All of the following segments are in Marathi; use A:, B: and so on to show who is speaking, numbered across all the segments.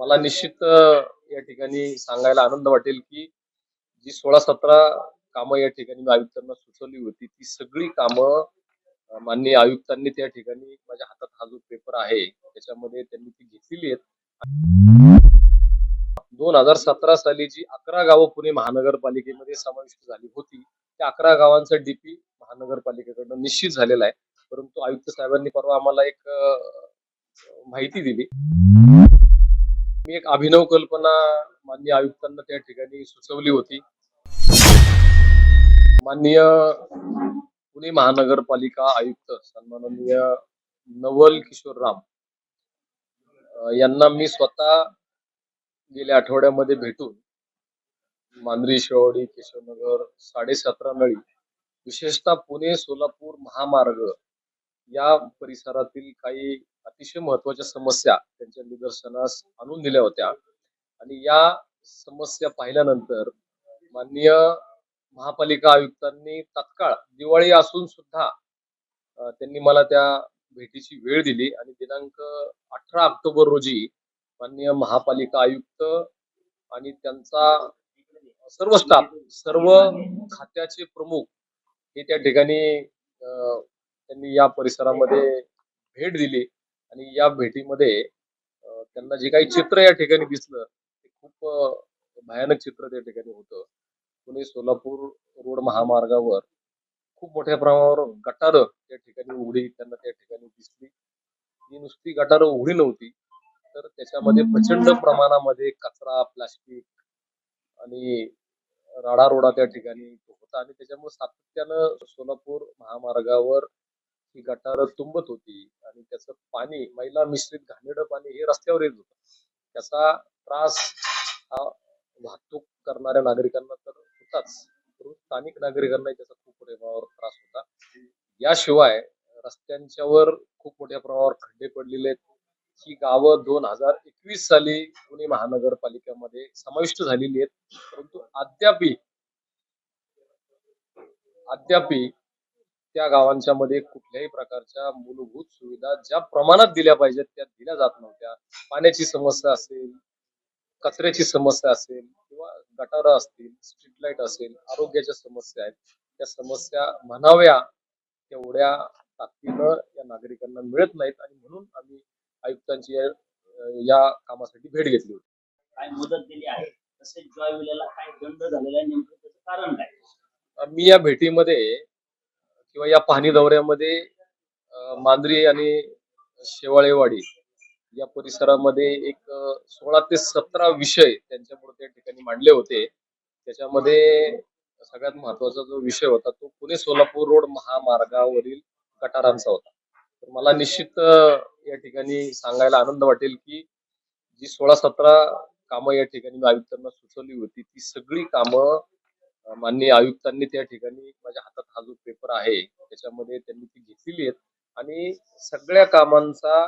A: मला निश्चित या ठिकाणी सांगायला आनंद वाटेल की जी सोळा सतरा कामं या ठिकाणी मी आयुक्तांना सुचवली होती ती सगळी कामं माननीय आयुक्तांनी त्या ठिकाणी माझ्या हातात हा जो पेपर आहे त्याच्यामध्ये त्यांनी ती घेतलेली आहेत. दोन हजार सतरा साली जी अकरा गावं पुणे महानगरपालिकेमध्ये समाविष्ट झाली होती त्या अकरा गावांचा डीपी महानगरपालिकेकडनं निश्चित झालेला आहे. परंतु आयुक्त साहेबांनी परवा आम्हाला एक माहिती दिली. मी एक अभिनव कल्पना माननीय आयुक्तांना त्या ठिकाणी सुचवली होती. माननीय पुणे महानगरपालिका आयुक्त सन्माननीय नवल किशोर राम यांना मी स्वतः गेल्या आठवड्यामध्ये भेटून मांजरी शेवाडी केशवनगर साडेसतरा नळी विशेषतः पुणे सोलापूर महामार्ग या परिसरातील काही अतिशय महत्त्वाच्या समस्या त्यांच्या निदर्शनास आणून दिल्या होत्या. आणि या समस्या पाहिल्यानंतर माननीय महापालिका आयुक्तांनी तत्काळ दिवाळी असून सुद्धा त्यांनी मला त्या भेटीची वेळ दिली. आणि दिनांक अठरा ऑक्टोबर रोजी माननीय महापालिका आयुक्त आणि त्यांचा सर्व स्टाफ सर्व खात्याचे प्रमुख हे त्या ठिकाणी त्यांनी या परिसरामध्ये भेट दिली. आणि या भेटीमध्ये त्यांना जे काही चित्र या ठिकाणी दिसलं ते खूप भयानक चित्र त्या ठिकाणी होतं. पुणे सोलापूर रोड महामार्गावर खूप मोठ्या प्रमाणावर गटारं त्या ठिकाणी उघडी त्यांना त्या ठिकाणी दिसली. ही नुसती गटारं उघडी नव्हती तर त्याच्यामध्ये प्रचंड प्रमाणामध्ये कचरा प्लास्टिक आणि राडारोडा त्या ठिकाणी होता. आणि त्याच्यामुळे सातत्यानं सोलापूर महामार्गावर ही गटारं तुंबत होती आणि त्याचं पाणी मैला मिश्रित घाणेडं पाणी हे रस्त्यावर येत होतं. त्याचा त्रास हा वाहतूक करणाऱ्या नागरिकांना तर होताच. परंतु स्थानिक नागरिकांनाही त्याचा खूप मोठ्या प्रमाणावर त्रास होता. याशिवाय रस्त्यांच्यावर खूप मोठ्या प्रमाणावर खड्डे पडलेले आहेत. ही गावं दोन हजार एकवीस साली पुणे महानगरपालिकेमध्ये समाविष्ट झालेली आहेत. परंतु अद्यापी अद्यापी त्या गावांच्या मध्ये कुठल्याही प्रकारच्या मूलभूत सुविधा ज्या प्रमाणात दिल्या पाहिजेत त्या दिल्या जात नव्हत्या. पाण्याची समस्या असेल कचऱ्याची समस्या असेल किंवा गटारं असतील स्ट्रीट लाइट असेल आरोग्याच्या समस्या आहेत त्या समस्या म्हणाव्या तेवढ्या ताकदीनं या नागरिकांना मिळत नाहीत आणि म्हणून आम्ही आयुक्तांची या कामासाठी भेट घेतली होती.
B: काय मदत दिली आहे? तसेच जॉय विल्याला काय दंड झालेला आहे नेमकं त्याचं कारण काय?
A: मी या भेटीमध्ये किंवा या पाहणी दौऱ्यामध्ये अं, मांजरी आणि शेवाळेवाडी या परिसरामध्ये एक सोळा ते सतरा विषय त्यांच्यापुढे त्या ठिकाणी मांडले होते. त्याच्यामध्ये सगळ्यात महत्त्वाचा जो विषय होता तो पुणे सोलापूर रोड महामार्गावरील गटारांचा होता. तर मला निश्चित या ठिकाणी सांगायला आनंद वाटेल की जी सोळा सतरा कामं या ठिकाणी आयुक्तांना सुचवली होती ती सगळी कामं माननीय आयुक्तांनी त्या ठिकाणी माझ्या हातात हा जो पेपर आहे त्याच्यामध्ये त्यांनी ती घेतलेली आहेत. आणि सगळ्या कामांचा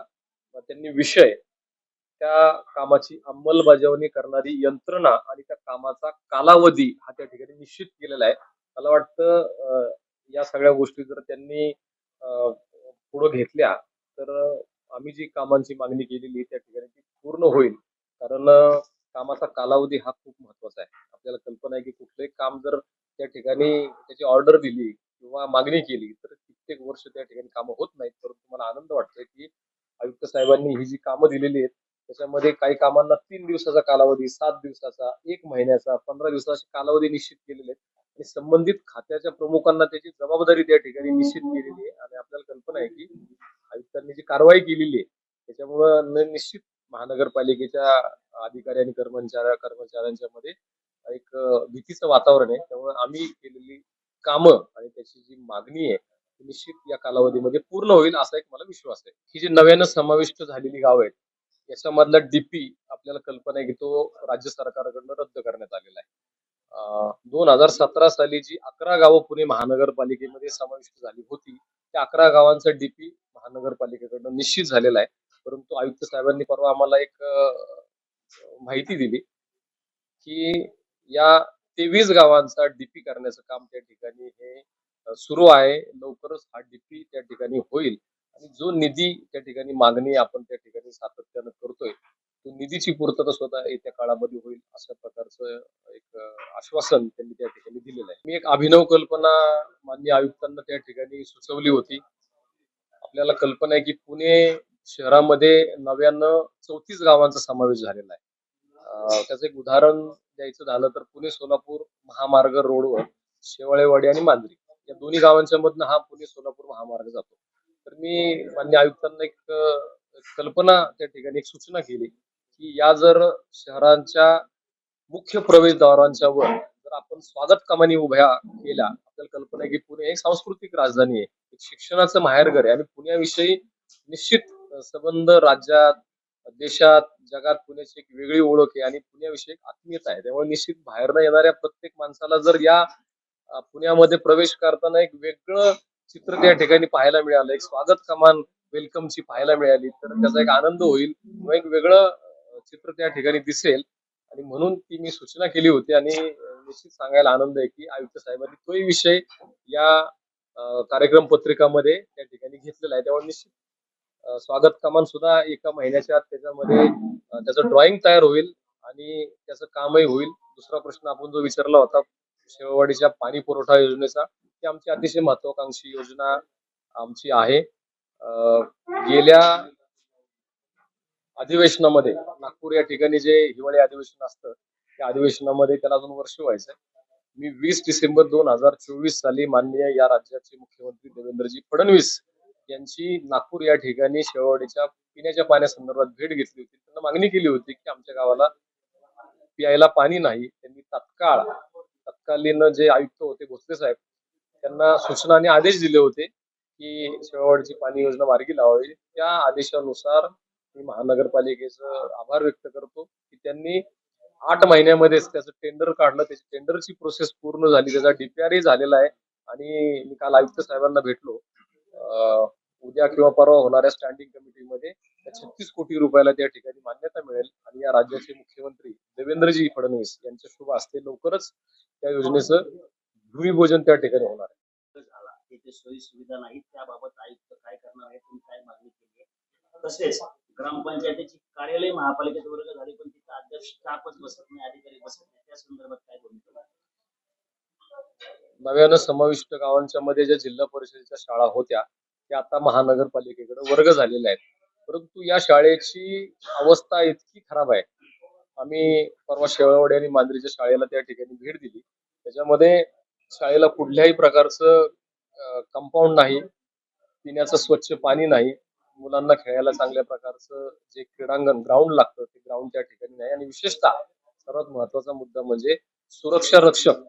A: त्यांनी विषय त्या कामाची अंमलबजावणी करणारी यंत्रणा आणि त्या कामाचा कालावधी हा त्या ठिकाणी निश्चित केलेला आहे. मला वाटतं या सगळ्या गोष्टी जर त्यांनी पुढे घेतल्या तर आम्ही जी कामांची मागणी केलेली आहे त्या ठिकाणी ती पूर्ण होईल. कारण कामाचा कालावधी हा खूप महत्त्वाचा आपल्याला कल्पना आहे की कुठलंही काम जर त्या ठिकाणी त्याची ऑर्डर दिली किंवा मागणी केली तर कित्येक वर्ष त्या ठिकाणी कामं होत नाहीत. परंतु मला आनंद वाटतोय की आयुक्त साहेबांनी ही जी कामं दिलेली आहेत त्याच्यामध्ये काही कामांना तीन दिवसाचा कालावधी सात दिवसाचा एक महिन्याचा पंधरा दिवसाची कालावधी निश्चित केलेले आहेत. आणि संबंधित खात्याच्या प्रमुखांना त्याची जबाबदारी त्या ठिकाणी निश्चित केलेली आहे. आणि आपल्याला कल्पना आहे की आयुक्तांनी जी कारवाई केलेली आहे त्याच्यामुळं न- निश्चित महानगरपालिकेच्या अधिकारी आणि कर्मचाऱ्या कर्मचाऱ्यांच्या मध्ये एक भीतीचं वातावरण आहे. त्यामुळे आम्ही केलेली कामं आणि त्याची जी मागणी आहे ती निश्चित या कालावधीमध्ये पूर्ण होईल असा एक मला विश्वास आहे. ही जी नव्यानं समाविष्ट झालेली गावं आहेत याच्यामधला डीपी आपल्याला कल्पना आहे की तो राज्य सरकारकडनं रद्द करण्यात आलेला आहे. दोन हजार सतरा साली जी अकरा गावं पुणे महानगरपालिकेमध्ये समाविष्ट झाली होती त्या अकरा गावांचा डीपी महानगरपालिकेकडनं निश्चित झालेला आहे. परंतु आयुक्त साहेबांनी परवा आम्हाला एक माहिती दिली की या तेवीस गावांचा डीपी करण्याचं काम त्या ठिकाणी हे सुरू आहे. लवकरच हा डीपी त्या ठिकाणी होईल. आणि जो निधी त्या ठिकाणी मागणी आपण त्या ठिकाणी सातत्यानं करतोय तो निधीची पूर्तता स्वतः येत्या काळामध्ये होईल अशा प्रकारचं एक आश्वासन त्यांनी त्या ठिकाणी दिलेलं आहे. मी एक अभिनव कल्पना मान्य आयुक्तांना त्या ठिकाणी सुचवली होती. आपल्याला कल्पना आहे की पुणे शहरामध्ये नव्यानं चौतीस गावांचा समावेश झालेला आहे. त्याचं एक उदाहरण द्यायचं झालं तर पुणे सोलापूर महामार्ग रोडवर शेवाळेवाडी आणि मांजरी या दोन्ही गावांच्या मधनं हा पुणे सोलापूर महामार्ग जातो. तर मी मान्य आयुक्तांना एक कल्पना त्या ठिकाणी एक सूचना केली की या जर शहरांच्या मुख्य प्रवेशद्वारांच्या वर जर आपण स्वागत कामाने उभ्या केल्या आपल्याला कल्पना आहे की पुणे एक सांस्कृतिक राजधानी आहे एक शिक्षणाचं माहेरघर आहे आणि पुण्याविषयी निश्चित संबंध राज्यात देशात जगात पुण्याची एक वेगळी ओळख आहे आणि पुण्याविषयी आत्मीयता आहे. त्यामुळे निश्चित बाहेरनं येणाऱ्या प्रत्येक माणसाला जर या पुण्यामध्ये प्रवेश करताना एक वेगळं चित्र त्या ठिकाणी पाहायला मिळालं एक स्वागत कमान वेलकमची पाहायला मिळाली तर त्याचा एक आनंद होईल किंवा एक वेगळं चित्र त्या ठिकाणी दिसेल. आणि म्हणून ती मी सूचना केली होती आणि निश्चित सांगायला आनंद आहे की आयुक्त साहेबांनी तोही विषय या कार्यक्रम पत्रिकामध्ये त्या ठिकाणी घेतलेला आहे. त्यामुळे निश्चित स्वागत कमान सुद्धा एका महिन्याच्या आत त्याच्यामध्ये त्याचं ड्रॉइंग तयार होईल आणि त्याचं कामही होईल. दुसरा प्रश्न आपण जो विचारला होता शेववाडीच्या पाणी पुरवठा योजनेचा ती आमची अतिशय महत्वाकांक्षी योजना आमची आहे. अं, गेल्या अधिवेशनामध्ये नागपूर या ठिकाणी जे हिवाळी अधिवेशन असतं त्या अधिवेशनामध्ये त्याला अजून वर्ष व्हायचंय. मी वीस डिसेंबर दोन हजार चोवीस साली माननीय या राज्याचे मुख्यमंत्री देवेंद्रजी फडणवीस यांची नागपूर या ठिकाणी शेववाडीच्या पिण्याच्या पाण्यासंदर्भात भेट घेतली होती. त्यांना मागणी केली होती की आमच्या गावाला प्यायला पाणी नाही. त्यांनी तत्काळ तत्कालीन जे आयुक्त होते भोसले साहेब त्यांना सूचना आणि आदेश दिले होते की शेवावाडीची पाणी योजना मार्गी लावावी. त्या आदेशानुसार मी महानगरपालिकेचं आभार व्यक्त करतो की त्यांनी आठ महिन्यामध्येच त्याचं टेंडर काढलं. त्याची टेंडरची प्रोसेस पूर्ण झाली. त्याचा डीपीआरही झालेला आहे. आणि मी काल आयुक्त साहेबांना भेटलो. अं, उद्या किंवा परवा होणाऱ्या स्टँडिंग कमिटीमध्ये छत्तीस कोटी रुपयाला त्या ठिकाणी मान्यता मिळेल. आणि या राज्याचे मुख्यमंत्री देवेंद्रजी फडणवीस यांच्या शुभ हस्ते लवकरच त्या योजनेचं भूमिपूजन त्या ठिकाणी होणार आहे.
B: सोयी सुविधा नाहीत. त्याबाबत आयुक्त काय करणार आहे? तुम्ही काय मागणी केली आहे? तसेच ग्रामपंचायतीची कार्यालय महापालिकेत वर्ग झाली पण तिथं अध्यक्ष स्टाफच बसत नाही अधिकारी बसत नाही. त्या संदर्भात काय?
A: नव्यानं समाविष्ट गावांच्या मध्ये ज्या जिल्हा परिषदेच्या शाळा होत्या ते आता महानगरपालिकेकडे वर्ग झालेले आहेत. परंतु या शाळेची अवस्था इतकी खराब आहे. आम्ही परवा शेवळवाडी आणि मांजरीच्या शाळेला त्या ठिकाणी भेट दिली. त्याच्यामध्ये शाळेला कुठल्याही प्रकारचं कंपाऊंड नाही पिण्याचं स्वच्छ पाणी नाही मुलांना खेळायला चांगल्या प्रकारचं जे क्रीडांगण ग्राउंड लागतं ते ग्राउंड त्या ठिकाणी नाही. आणि विशेषतः सर्वात महत्त्वाचा मुद्दा म्हणजे सुरक्षा रक्षक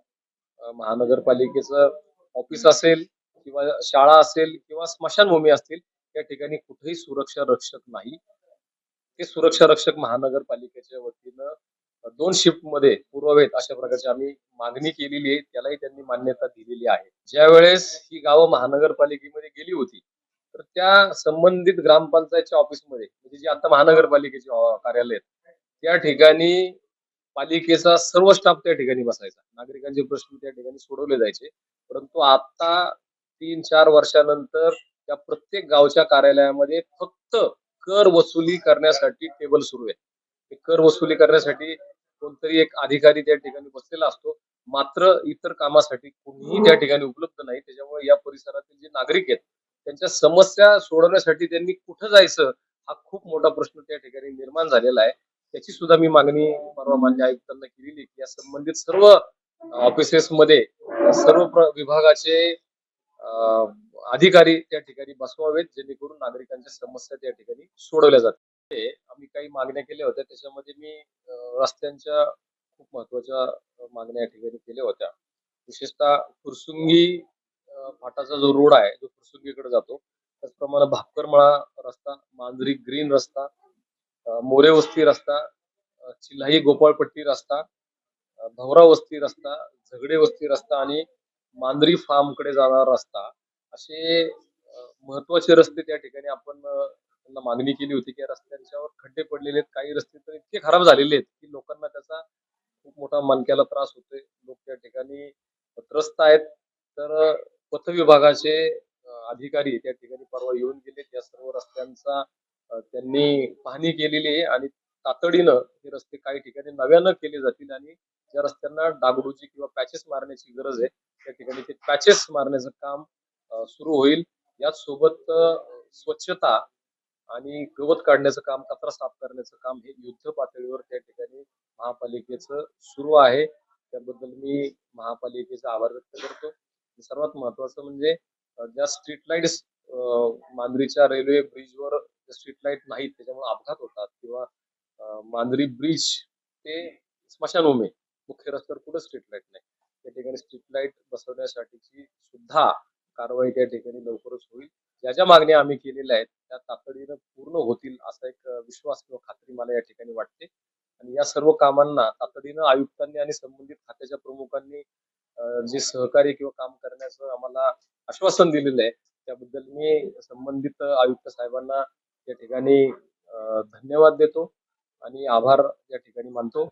A: महानगरपालिकेचं ऑफिस असेल किंवा शाळा असेल किंवा स्मशानभूमी असतील त्या ठिकाणी कुठेही सुरक्षा रक्षक नाही. ते सुरक्षा रक्षक महानगरपालिकेच्या वतीनं दोन शिफ्टमध्ये पुरवावेत अशा प्रकारची आम्ही मागणी केलेली आहे. त्यालाही त्यांनी मान्यता दिलेली आहे. ज्या वेळेस ही गावं महानगरपालिकेमध्ये गेली होती तर त्या संबंधित ग्रामपंचायतच्या ऑफिसमध्ये म्हणजे जी आता महानगरपालिकेचे कार्यालय आहेत त्या ठिकाणी पालिकेचा सर्व स्टाफ त्या ठिकाणी बसायचा. नागरिकांचे प्रश्न त्या ठिकाणी सोडवले जायचे. परंतु आता तीन चार वर्षानंतर त्या प्रत्येक गावच्या कार्यालयामध्ये फक्त कर वसुली करण्यासाठी टेबल सुरू आहे. कर वसुली करण्यासाठी कोणतरी एक अधिकारी त्या ठिकाणी बसलेला असतो. मात्र इतर कामासाठी कोणीही त्या ठिकाणी उपलब्ध नाही. त्याच्यामुळे या परिसरातील जे नागरिक आहेत त्यांच्या समस्या सोडवण्यासाठी त्यांनी कुठं जायचं हा खूप मोठा प्रश्न त्या ठिकाणी निर्माण झालेला आहे. त्याची सुद्धा मी मागणी परवा मान्य आयुक्तांना केलेली की या संबंधित सर्व ऑफिसेस मध्ये सर्व विभागाचे अधिकारी त्या ठिकाणी बसवावेत जेणेकरून नागरिकांच्या समस्या त्या ठिकाणी सोडवल्या जातात ते आम्ही काही मागण्या केल्या होत्या त्याच्यामध्ये मी रस्त्यांच्या खूप महत्त्वाच्या मागण्या या ठिकाणी केल्या होत्या. विशेषतः फुरसुंगी फाटाचा जो रोड आहे जो फुरसुंगीकडे जातो त्याचप्रमाणे भापकरमळा रस्ता मांजरी ग्रीन रस्ता मोरे वस्ती रस्ता चिल्हाई गोपाळपट्टी रस्ता अं, भवरा वस्ती रस्ता झगडे वस्ती रस्ता आणि मांजरी फार्मकडे जाणारा रस्ता असे महत्त्वाचे रस्ते त्या ठिकाणी आपण त्यांना मागणी केली होती की या रस्त्यांच्यावर खड्डे पडलेले आहेत काही रस्ते तर इतके खराब झालेले आहेत की लोकांना त्याचा खूप मोठा मनक्याला त्रास होतोय. लोक त्या ठिकाणी त्रस्त आहेत. तर पथ विभागाचे अधिकारी त्या ठिकाणी परवा येऊन गेले. त्या सर्व रस्त्यांचा त्यांनी पाहणी केलेली आहे आणि तातडीनं हे रस्ते काही ठिकाणी नव्यानं केले जातील आणि ज्या रस्त्यांना डागडूची किंवा पॅचेस मारण्याची गरज आहे त्या ठिकाणी ते पॅचेस मारण्याचं काम सुरू होईल. याच सोबत स्वच्छता आणि गवत काढण्याचं काम कचरा साफ करण्याचं काम हे युद्ध पातळीवर त्या ठिकाणी महापालिकेचं सुरू आहे. त्याबद्दल मी महापालिकेचा आभार व्यक्त करतो. सर्वात महत्वाचं म्हणजे ज्या स्ट्रीट लाईट्स मांजरीच्या रेल्वे ब्रिजवर स्ट्रीट लाइट नाहीत त्याच्यामुळे अपघात होतात किंवा मांजरी ब्रिज ते स्मशानभूमी मुख्य रस्त्यावर कुठं स्ट्रीट लाइट नाही? त्या ठिकाणी स्ट्रीट लाइट बसवण्यासाठीची सुद्धा कारवाई त्या ठिकाणी लवकरच होईल. ज्या ज्या मागण्या आम्ही केलेल्या आहेत त्या तातडीनं पूर्ण होतील असा एक विश्वास किंवा खात्री मला या ठिकाणी वाटते. आणि या सर्व कामांना तातडीनं आयुक्तांनी आणि संबंधित खात्याच्या प्रमुखांनी जे सहकार्य किंवा काम करण्याचं आम्हाला आश्वासन दिलेलं आहे त्याबद्दल मी संबंधित आयुक्त साहेबांना या ठिकाणी धन्यवाद देतो आणि आभार या ठिकाणी मानतो.